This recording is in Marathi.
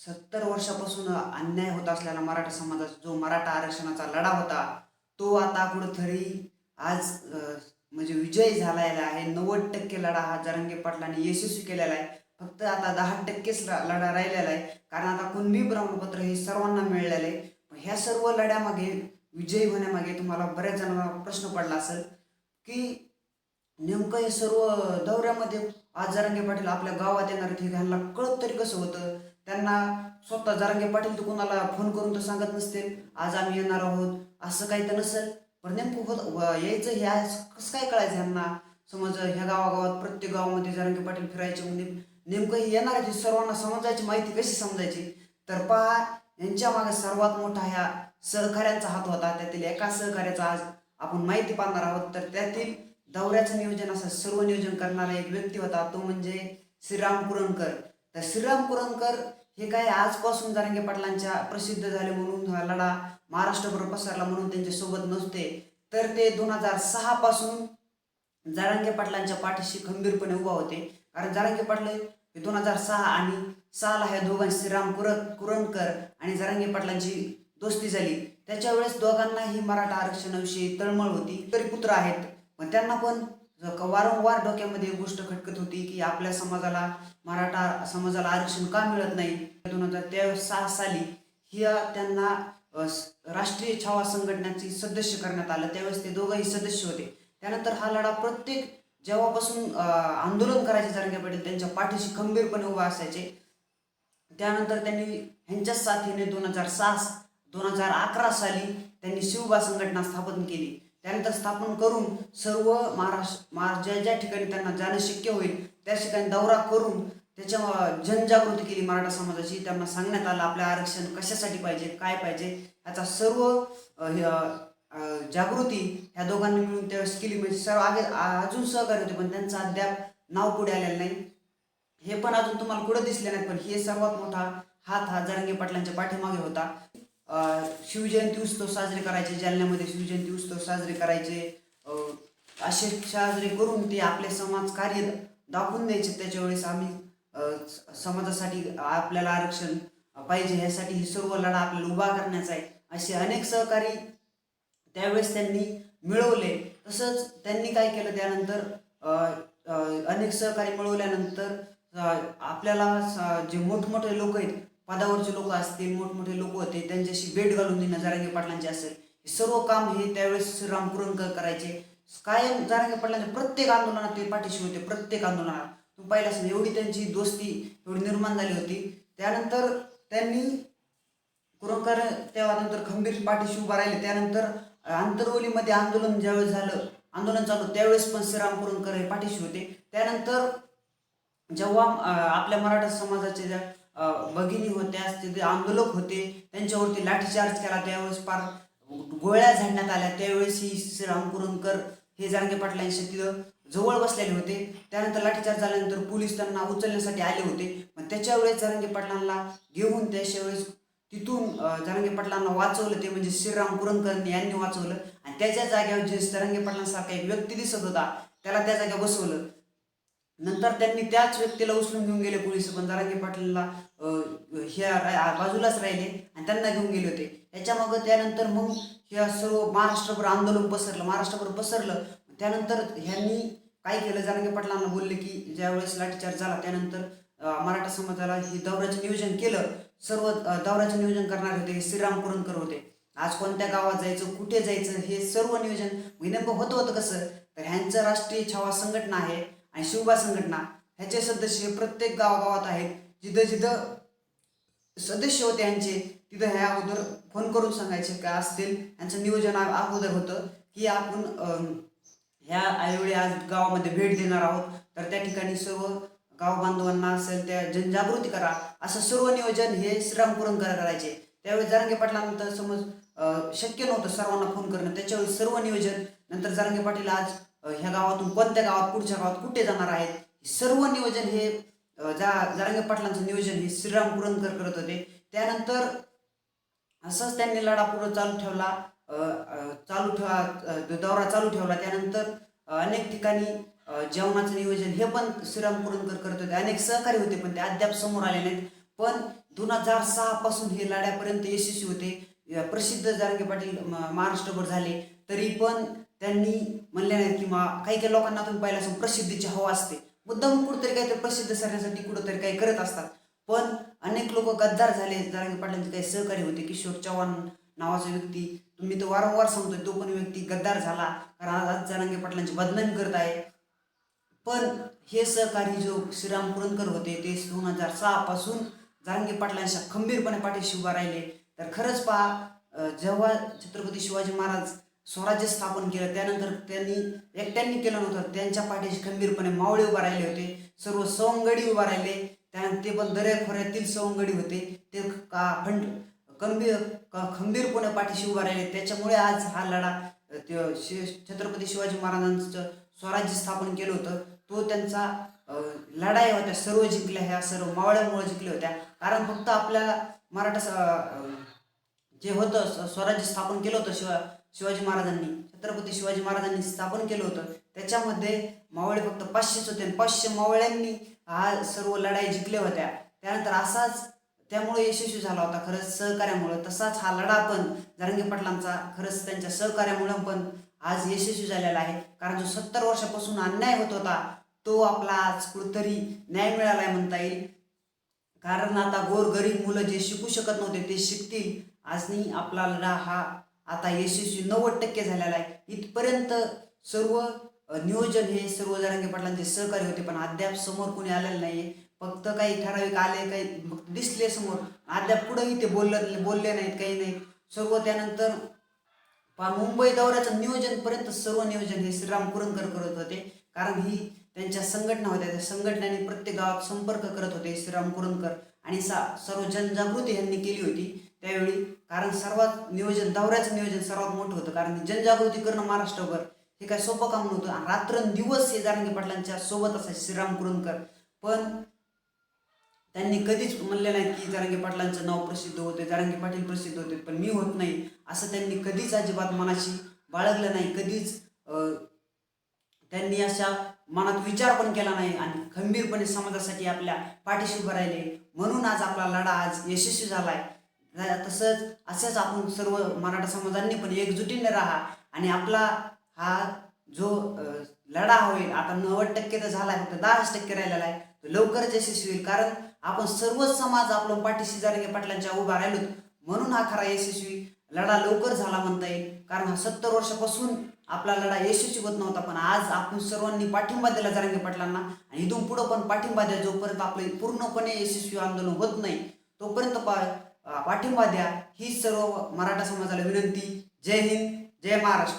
सत्तर वर्षापासून अन्याय होत असलेला मराठा समाजाचा जो मराठा आरक्षणाचा लढा होता तो आता कुठंतरी आज म्हणजे विजय झालेला आहे. नव्वद टक्के लढा हा जरंगे पाटलांनी यशस्वी केलेला आहे. फक्त आता दहा टक्केच लढा राहिलेला आहे. कारण आता कुणबी प्रमाणपत्र हे सर्वांना मिळालेलं आहे. ह्या सर्व लढ्यामागे विजयी होण्यामागे तुम्हाला बऱ्याच जणांना प्रश्न पडला असेल की नेमकं हे सर्व दौऱ्यामध्ये आज जरांगे पाटील आपल्या गावात येणार आहेत हे ह्यांना कळत तरी कसं होतं? त्यांना स्वतः जारंगे पाटील तर कोणाला फोन करून तर सांगत नसतील आज आम्ही येणार आहोत. असं काही तर नसेल. पण नेमकं होत यायचं हे आज कसं काय कळायचं ह्यांना समज ह्या गावागावात प्रत्येक गावामध्ये जारंगे पाटील फिरायचे म्हणजे नेमकं हे येणार आहे सर्वांना समजायची माहिती कशी समजायची? तर पहा यांच्या मागे सर्वात मोठा ह्या सहकार्यांचा हात होता. त्यातील एका सहकार्याचा आज आपण माहिती पाहणार आहोत. तर त्यातील दौऱ्याचं नियोजन असं सर्व नियोजन करणारा एक व्यक्ती होता तो म्हणजे श्रीराम कुरणकर. तर श्रीराम कुरणकर हे काय आजपासून जरांगे पाटलांच्या प्रसिद्ध झाले म्हणून हा लढा महाराष्ट्रभर पसरला म्हणून त्यांच्यासोबत नसते तर ते दोन हजार सहा पासून जरांगे पाटलांच्या पाठीशी खंबीरपणे उभा होते. कारण जरांगे पाटले हे दोन हजार सहा आणि सहाला ह्या दोघांची श्रीराम कुर कुरणकर आणि जरांगे पाटलांची दोस्ती झाली. त्याच्या वेळेस दोघांनाही मराठा आरक्षणाविषयी तळमळ होती. तरी पुत्र आहेत पण त्यांना पण ज- वारंवार डोक्यामध्ये एक गोष्ट खटकत होती की आपल्या समाजाला मराठा समाजाला आरक्षण का मिळत नाही? दोन हजार त्यावेळेस सहा साली ही त्यांना राष्ट्रीय छावा संघटनेची सदस्य करण्यात आलं. त्यावेळेस ते दोघंही सदस्य होते. त्यानंतर हा लढा प्रत्येक जेव्हापासून आंदोलन करायचे जरांगे पाटील त्यांच्या पाठीशी खंबीरपणे उभा असायचे. त्यानंतर त्यांनी ह्यांच्याच साथीने दोन हजार सहा दोन हजार अकरा साली त्यांनी शिवबा संघटना स्थापन केली. त्यानंतर स्थापन करून सर्व महाराष्ट्र महाराष्ट्र ज्या ज्या ठिकाणी त्यांना जाणं शक्य होईल त्या ठिकाणी दौरा करून त्याच्या जनजागृती केली मराठा समाजाची. त्यांना सांगण्यात आलं आपलं आरक्षण कशासाठी पाहिजे काय पाहिजे याचा सर्व जागृती ह्या दोघांनी मिळून त्यावेळेस केली. म्हणजे सर्व आगे अजून सहकार्य होते पण त्यांचं अद्याप नाव पुढे आलेलं नाही. हे पण अजून तुम्हाला कुठं दिसले नाहीत पण हे सर्वात मोठा हात हा जरंगे पाटलांच्या पाठीमागे होता. शिवजयंती उत्सव साजरे करायचे जालन्यामध्ये शिवजयंती उत्सव साजरे करायचे. असे साजरे करून ते आपले समाज कार्य दाखवून द्यायचे. त्याच्या वेळेस आम्ही समाजासाठी आपल्याला आरक्षण पाहिजे ह्यासाठी ही सर्व लढा आपल्याला उभा करण्याचा आहे. असे अनेक सहकारी त्यावेळेस त्यांनी मिळवले. तसंच त्यांनी काय केलं त्यानंतर अनेक सहकारी मिळवल्यानंतर आपल्याला जे मोठमोठे लोक आहेत पदावरचे लोक असतील मोठमोठे लोक होते त्यांच्याशी भेट घालून देणं जरांगे पाटलांचे असेल हे सर्व काम हे त्यावेळेस श्रीराम पुरणकर करायचे. कायम जरांगे पाटलांच्या प्रत्येक आंदोलनात ते पाठीशी होते प्रत्येक आंदोलनात. तू पाहिलं असेल एवढी त्यांची दोस्ती एवढी निर्माण झाली होती. त्यानंतर त्यांनी कुरंकर त्यानंतर खंबीर पाठीशी उभा राहिले. त्यानंतर आंतरवलीमध्ये आंदोलन ज्यावेळेस झालं आंदोलन चालू त्यावेळेस पण श्रीराम कुरंकर हे पाठीशी होते. त्यानंतर जेव्हा आपल्या मराठा समाजाचे ज्या भगिनी होत्या तिथे आंदोलक होते त्यांच्यावरती लाठीचार्ज केला त्यावेळेस पार गोळ्या झाडण्यात आल्या. त्यावेळेस ही श्रीराम कुरंकर हे जारंगे पाटलांशी तिथं जवळ बसलेले होते. त्यानंतर लाठीचार्ज झाल्यानंतर पोलीस त्यांना उचलण्यासाठी आले होते. पण त्याच्या वेळेस पाटलांना घेऊन त्याच्या वेळेस तिथून अं, पाटलांना वाचवलं ते म्हणजे श्रीराम कुरंकर यांनी वाचवलं. आणि त्याच्या जागेवर जे जरांगे पाटलांसारखा एक व्यक्ती दिसत होता त्याला त्या जागेवर बसवलं. नंतर त्यांनी त्याच व्यक्तीला उचलून घेऊन गेले पोलीस पण जरांगे पाटीलला हे ह्या बाजूलाच राहिले आणि त्यांना घेऊन गेले होते. याच्यामागं त्यानंतर मग ह्या सर्व महाराष्ट्रभर आंदोलन पसरलं महाराष्ट्रभर पसरलं. त्यानंतर ह्यांनी काय केलं? जरांगे पाटलांना बोलले की ज्यावेळेस लाठीचार्ज झाला त्यानंतर मराठा समाजाला हे दौऱ्याचं नियोजन केलं. सर्व दौऱ्याचं नियोजन करणारे होते हे श्रीराम कुरणकर होते. आज कोणत्या गावात जायचं कुठे जायचं हे सर्व नियोजन नेमकं होतं होतं कसं? तर ह्यांचं राष्ट्रीय छावा संघटना आहे. आणि शिवबा संघटना ह्याचे सदस्य प्रत्येक गावागावात आहेत. जिथं जिथं सदस्य होते यांचे तिथं ह्या अगोदर फोन करून सांगायचे काय असतील. यांचं नियोजन अगोदर होतं की आपण ह्या आईवडे आज गावामध्ये भेट देणार आहोत. तर त्या ठिकाणी सर्व गाव बांधवांना असेल त्या जनजागृती करा. असं सर्व नियोजन हे श्रीराम करायचे. त्यावेळी जरांगे पाटलानंतर समज शक्य नव्हतं सर्वांना फोन करणं. त्याच्यावेळी सर्व नियोजन नंतर जरांगे पाटील आज ह्या गावातून कोणत्या गावात पुढच्या गावात कुठे जाणार आहेत? हे सर्व नियोजन हे जा जारंगे पाटलांचं नियोजन हे श्रीराम कुरणकर करत होते. त्यानंतर असंच त्यांनी लढा पुढे चालू ठेवला चालू ठेवा दौरा चालू ठेवला. त्यानंतर अनेक ठिकाणी जेवणाचं नियोजन हे पण श्रीराम कुरणकर करत होते. अनेक सहकारी होते पण ते अद्याप समोर आले नाहीत. पण दोन हजार सहा पासून हे लढ्यापर्यंत यशस्वी होते. प्रसिद्ध जारंगे पाटील महाराष्ट्रभर झाले. तरी पण त्यांनी म्हणले नाहीत की काही काही लोकांना तुम्ही पाहिलं असं प्रसिद्धीची हवा असते. मुद्दाम कुठेतरी काहीतरी प्रसिद्ध करण्यासाठी कुठंतरी काही करत असतात. पण अनेक लोक गद्दार झाले जारंगे पाटलांचे काही सहकारी होते. किशोर चव्हाण नावाचा व्यक्ती तुम्ही तो वारंवार सांगतोय तो पण व्यक्ती गद्दार झाला. कारण आज आज पाटलांची बदनामी करत आहे. पण हे सहकारी जो श्रीराम पुरंदकर होते ते दोन हजार सहा पासून जारंगे पाटलांच्या खंबीरपणे पाठीशी उभा राहिले. तर खरंच पहा जेव्हा छत्रपती शिवाजी महाराज स्वराज्य स्थापन केलं. त्यानंतर त्यांनी एकट्यांनी केलं नव्हतं त्यांच्या पाठीशी खंबीरपणे मावळे उभा राहिले होते. सर्व सवंगडी उभा राहिले. त्यानंतर ते पण दर्याखोऱ्यातील सवंगडी होते. ते का खंड खंबीर क- खंबीरपणे पाठीशी उभा राहिले. त्याच्यामुळे आज हा लढा ते शि छत्रपती शिवाजी महाराजांचं स्वराज्य स्थापन केलं होतं. तो त्यांचा लढाई होत्या. सर्व जिंकल्या ह्या सर्व मावळ्यामुळे जिंकल्या होत्या. कारण फक्त आपल्याला मराठा स- जे होतं स्वराज्य स्थापन केलं होतं शिवा शिवाजी महाराजांनी छत्रपती शिवाजी महाराजांनी स्थापन केलं होतं. त्याच्यामध्ये मावळे फक्त पाचशेच होते आणि पाचशे मावळ्यांनी हा सर्व लढाई जिंकल्या होत्या. त्यानंतर असाच त्यामुळे यशस्वी झाला होता खरंच सहकार्यामुळं. तसाच हा लढा पण जारंगे पाटलांचा खरंच त्यांच्या सहकार्यामुळं पण आज यशस्वी झालेला आहे. कारण जो सत्तर वर्षापासून अन्याय होत होता तो आपला आज कुठतरी न्याय मिळालाय म्हणता येईल. कारण आता गोरगरीब मुलं जे शिकू शकत नव्हते ते शिकतील. आजनी आपला लढा हा आता यशस्वी नव्वद टक्के झालेला आहे. इथपर्यंत सर्व नियोजन हे सर्व जरांगे पाटलांचे सहकारी होते पण अद्याप समोर कोणी आलेलं नाही फक्त काही ठराविक आले काही फक्त दिसले समोर. अद्याप कुठंही ते बोललं बोलले नाहीत काही नाही सर्व त्यानंतर मुंबई दौऱ्याचं नियोजनपर्यंत सर्व नियोजन हे श्रीराम कुरंकर करत होते. कारण ही त्यांच्या संघटना होत्या. त्या संघटनेने प्रत्येक गावात संपर्क करत होते श्रीराम कुरंकर आणि सा सर्व जनजागृती यांनी केली होती. त्यावेळी कारण सर्वात नियोजन दौऱ्याचं नियोजन सर्वात मोठं होतं. कारण जनजागृती करणं महाराष्ट्रभर हे काय सोपं काम नव्हतं. रात्रंदिवस हे जारंगे पाटलांच्या सोबत असायचे श्रीराम कुरुंदकर पण त्यांनी कधीच म्हणले नाही की जारंगे पाटलांचं नाव प्रसिद्ध होते जारंगे पाटील प्रसिद्ध होते पण मी होत नाही असं त्यांनी कधीच अजिबात मनाशी बाळगलं नाही. कधीच त्यांनी अशा मनात विचार पण केला नाही आणि खंबीरपणे समाजासाठी आपल्या पाठीशी उभं राहिले. म्हणून आज आपला लढा आज यशस्वी झाला आहे तसंच असंच आपण सर्व मराठा समाजांनी पण एकजुटीने राहा आणि आपला हा जो लढा होईल आता नव्वद टक्के तर झाला आहे फक्त दहाच टक्के राहिलेला आहे तो लवकरच यशस्वी होईल. कारण आपण सर्वच समाज आपलं पाठीशी जारंगे पाटलांच्या उभा राहिलो म्हणून हा खरा यशस्वी लढा लवकर झाला म्हणता येईल. कारण हा सत्तर वर्षापासून आपला लढा यशस्वी होत नव्हता पण आज आपण सर्वांनी पाठिंबा दिला जारंगे पाटलांना आणि इथून पुढं पण पाठिंबा द्या जोपर्यंत आपलं पूर्णपणे यशस्वी आंदोलन होत नाही तोपर्यंत पा पाठिंबा द्या. ही सर्व मराठा समाजाला विनंती. जय हिंद जय महाराष्ट्र.